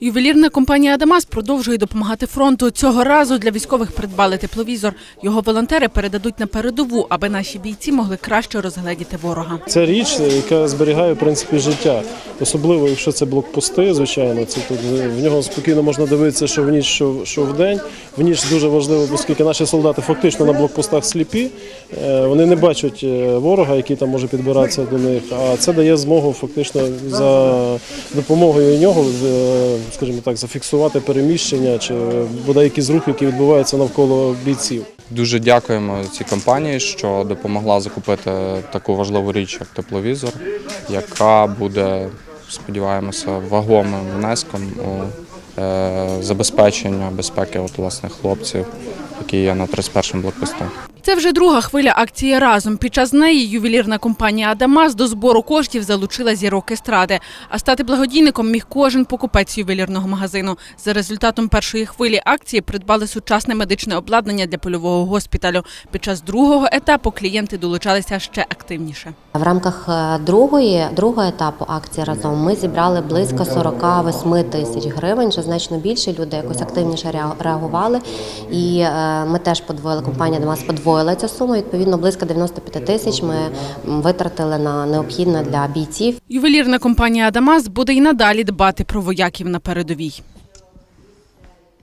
Ювелірна компанія Адамас продовжує допомагати фронту. Цього разу для військових придбали тепловізор. Його волонтери передадуть на передову, аби наші бійці могли краще розгледіти ворога. Це річ, яка зберігає в принципі життя, особливо якщо це блокпости, звичайно. Це тут в нього спокійно можна дивитися, що в ніч, що, що в день. В ніч дуже важливо, оскільки наші солдати фактично на блокпостах сліпі. Е, Вони не бачать е, ворога, який там може підбиратися до них. А це дає змогу фактично за допомогою нього, е, скажімо так, зафіксувати переміщення чи бодай якісь рухи, які відбуваються навколо бійців. Дуже дякуємо цій компанії, що допомогла закупити таку важливу річ, як тепловізор, яка буде, сподіваємося, вагомим внеском у е, забезпечення безпеки от, власне, хлопців, які є на 31-му блокпосту. Це вже друга хвиля акції разом. Під час неї ювелірна компанія Адамас до збору коштів залучила зірок естради. А стати благодійником міг кожен покупець ювелірного магазину. За результатом першої хвилі акції придбали сучасне медичне обладнання для польового госпіталю. Під час другого етапу клієнти долучалися ще активніше. В рамках е, другої, другого етапу акції разом ми зібрали близько 48 тисяч гривень, що значно більше. Люди якось активніше реа- реагували. І е, ми теж подвоїли, компанія Дамас подвоїла цю суму. Відповідно, близько 95 тисяч ми витратили на необхідне для бійців. Ювелірна компанія Адамас буде й надалі дбати про вояків на передовій.